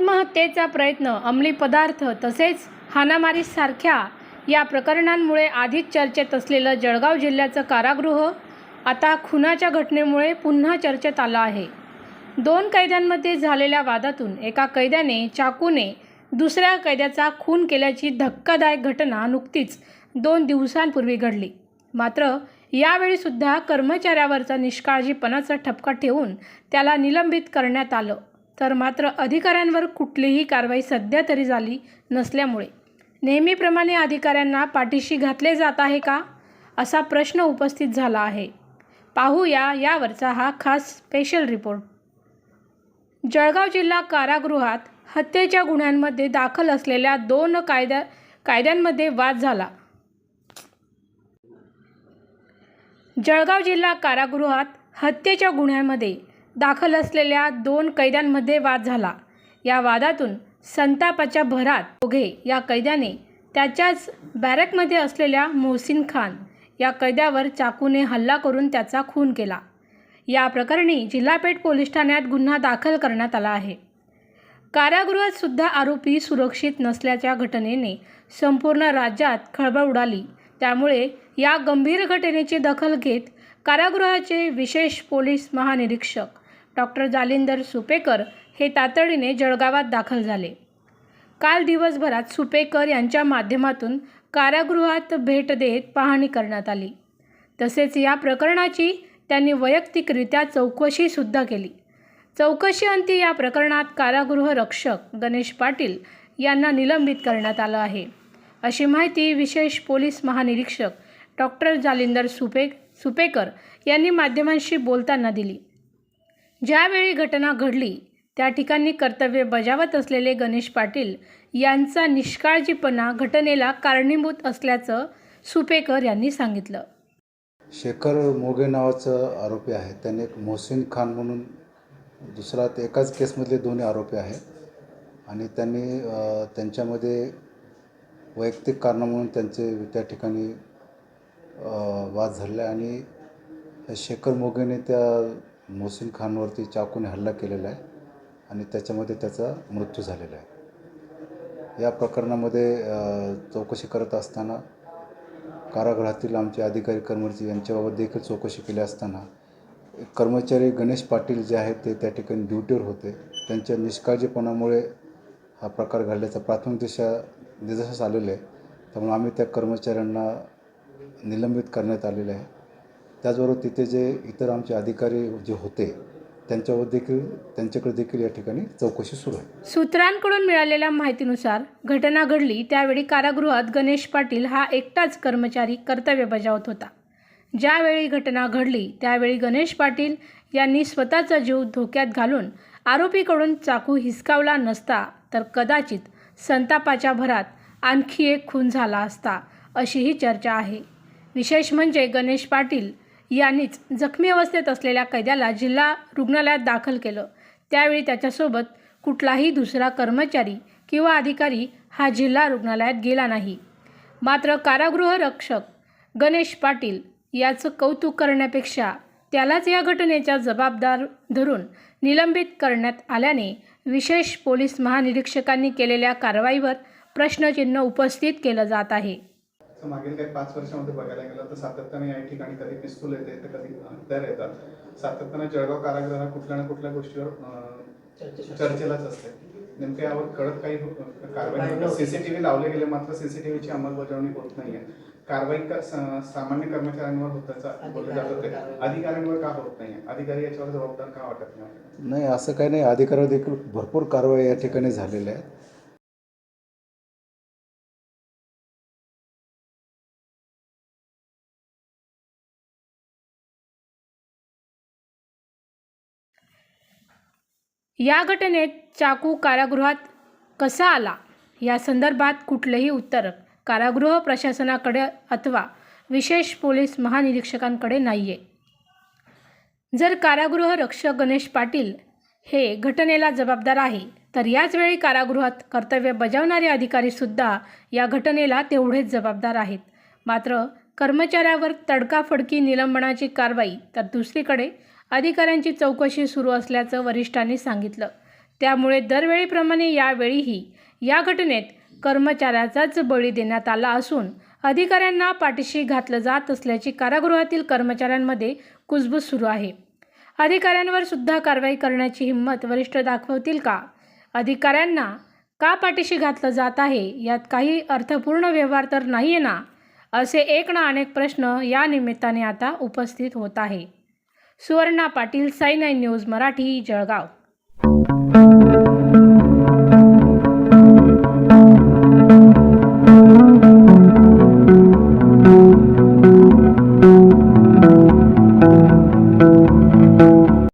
आत्महत्येचा प्रयत्न अंमली पदार्थ तसेच हाणामारीसारख्या या प्रकरणांमुळे आधीच चर्चेत असलेलं जळगाव जिल्ह्याचं कारागृह आता खुनाच्या घटनेमुळे पुन्हा चर्चेत आलं आहे. दोन कैद्यांमध्ये झालेल्या वादातून एका कैद्याने चाकूने दुसऱ्या कैद्याचा खून केल्याची धक्कादायक घटना नुकतीच दोन दिवसांपूर्वी घडली. मात्र यावेळीसुद्धा कर्मचाऱ्यावरचा निष्काळजीपणाचा ठपका ठेवून त्याला निलंबित करण्यात आलं. तर मात्र अधिकाऱ्यांवर कुठलीही कारवाई सध्या तरी झाली नसल्यामुळे. नेहमीप्रमाणे अधिकाऱ्यांना पाठीशी घातले जात आहे का? असा प्रश्न उपस्थित झाला आहे. पाहूया यावरचा हा खास स्पेशल रिपोर्ट जळगाव जिल्हा कारागृहात हत्येच्या गुन्ह्यांमध्ये दाखल असलेल्या दोन कायद्या कायद्यांमध्ये वाद झाला. जळगाव जिल्हा कारागृहात हत्येच्या गुन्ह्यांमध्ये दाखल असलेल्या दोन कैद्यांमध्ये वाद झाला. या वादातून संतापाच्या भरात ओघे या कैद्याने त्याच्याच बॅरकमध्ये असलेल्या मोहसिन खान या कैद्यावर चाकूने हल्ला करून त्याचा खून केला. या प्रकरणी जिल्हापेठ पोलीस ठाण्यात गुन्हा दाखल करण्यात आला आहे. कारागृहात सुद्धा आरोपी सुरक्षित नसल्याच्या घटनेने संपूर्ण राज्यात खळबळ उडाली. त्यामुळे या गंभीर घटनेची दखल घेत कारागृहाचे विशेष पोलीस महानिरीक्षक डॉक्टर जालिंदर सुपेकर हे तातडीने जळगावात दाखल झाले. काल दिवसभरात सुपेकर यांच्या माध्यमातून कारागृहात भेट देत पाहणी करण्यात आली. तसेच या प्रकरणाची त्यांनी वैयक्तिकरित्या चौकशीसुद्धा केली. चौकशीअंती या प्रकरणात कारागृह रक्षक गणेश पाटील यांना निलंबित करण्यात आलं आहे. अशी माहिती विशेष पोलीस महानिरीक्षक डॉक्टर जालिंदर सुपे सुपेकर यांनी माध्यमांशी बोलताना दिली. ज्यावेळी घटना घडली त्या ठिकाणी कर्तव्य बजावत असलेले गणेश पाटील यांचा निष्काळजीपणा घटनेला कारणीभूत असल्याचं सुपेकर यांनी सांगितलं. शेखर मोगे नावाचं आरोपी आहे. त्याने एक मोहसिन खान म्हणून दुसरा ते एकाच केसमधले दोन्ही आरोपी आहे आणि त्यांनी त्यांच्यामध्ये वैयक्तिक कारणं म्हणून त्यांचे त्या ठिकाणी वाद झाले. आणि शेखर मोगेने त्या मोहसिन खानवरती चाकूने हल्ला केलेला आहे आणि त्याच्यामध्ये त्याचा मृत्यू झालेला आहे. या प्रकरणामध्ये चौकशी करत असताना कारागृहातील आमचे अधिकारी कर्मचारी यांच्याबाबत देखील चौकशी केली असताना एक कर्मचारी गणेश पाटील जे आहेत ते त्या ठिकाणी ड्युटीवर होते. त्यांच्या निष्काळजीपणामुळे हा प्रकार घडल्याचा प्राथमिक दिशा निदर्शनास आलेलं आहे. त्यामुळे आम्ही त्या कर्मचाऱ्यांना निलंबित करण्यात आलेलं आहे. त्याचबरोबर तिथे जे इतर आमचे अधिकारी जे होते त्यांच्यावर देखील त्यांच्याकडे देखील या ठिकाणी चौकशी सुरू आहे. सूत्रांकडून मिळालेल्या माहितीनुसार घटना घडली त्यावेळी कारागृहात गणेश पाटील हा एकटाच कर्मचारी कर्तव्य बजावत होता. ज्यावेळी घटना घडली त्यावेळी गणेश पाटील यांनी स्वतःचा जीव धोक्यात घालून आरोपीकडून चाकू हिसकावला नसता तर कदाचित संतापाच्या भरात आणखी एक खून झाला असता अशीही चर्चा आहे. विशेष म्हणजे गणेश पाटील यांनीच जखमी अवस्थेत असलेल्या कैद्याला जिल्हा रुग्णालयात दाखल केलं. त्यावेळी त्याच्यासोबत कुठलाही दुसरा कर्मचारी किंवा अधिकारी हा जिल्हा रुग्णालयात गेला नाही. मात्र कारागृह रक्षक गणेश पाटील याचं कौतुक करण्यापेक्षा त्यालाच या घटनेचा जबाबदार धरून निलंबित करण्यात आल्याने विशेष पोलीस महानिरीक्षकांनी केलेल्या कारवाईवर प्रश्नचिन्ह उपस्थित केलं जात आहे. तर मागील काही पाच वर्षामध्ये बघायला गेलं तर सातत्याने या ठिकाणी कधी पिस्तूल येते तर कधी हत्यार येतात. सातत्याने जळगाव कारागृह कुठल्या ना कुठल्या गोष्टीवर चर्चेलाच असते. नेमकं यावर कळत काही कारवाई सीसीटीव्ही लावले गेले मात्र सीसीटीव्हीची अंमलबजावणी होत नाहीये. कारवाई का- सामान्य कर्मचाऱ्यांवर होताचा बोललं जात होते. अधिकाऱ्यांवर. का होत नाहीये? अधिकारी याच्यावर जबाबदार का वाटत नाही नाही असं काही नाही. अधिकाऱ्यावर देखील भरपूर कारवाई या ठिकाणी झालेल्या आहेत. या घटनेत चाकू कारागृहात कसा आला? या संदर्भात कुठलंही उत्तर कारागृह प्रशासनाकडे अथवा विशेष पोलीस महानिरीक्षकांकडे नाही आहे जर कारागृह रक्षक गणेश पाटील हे घटनेला जबाबदार आहे तर याच वेळी कारागृहात कर्तव्य बजावणारे अधिकारीसुद्धा या घटनेला तेवढेच जबाबदार आहेत. मात्र कर्मचाऱ्यावर तडकाफडकी निलंबनाची कारवाई तर दुसरीकडे अधिकाऱ्यांची चौकशी सुरू असल्याचं वरिष्ठांनी सांगितलं. त्यामुळे दरवेळीप्रमाणे यावेळीही या घटनेत कर्मचाऱ्याचाच बळी देण्यात आला असून अधिकाऱ्यांना पाठीशी घातलं जात असल्याची कारागृहातील कर्मचाऱ्यांमध्ये कुजबूज सुरू आहे. अधिकाऱ्यांवर सुद्धा कारवाई करण्याची हिंमत वरिष्ठ दाखवतील का? अधिकाऱ्यांना का पाठीशी घातलं जात आहे? यात काही अर्थपूर्ण व्यवहार तर नाही आहे ना? असे एक ना अनेक प्रश्न या निमित्ताने आता उपस्थित होत आहे. सुवर्णा पाटील साईनाईन न्यूज मराठी जळगाव.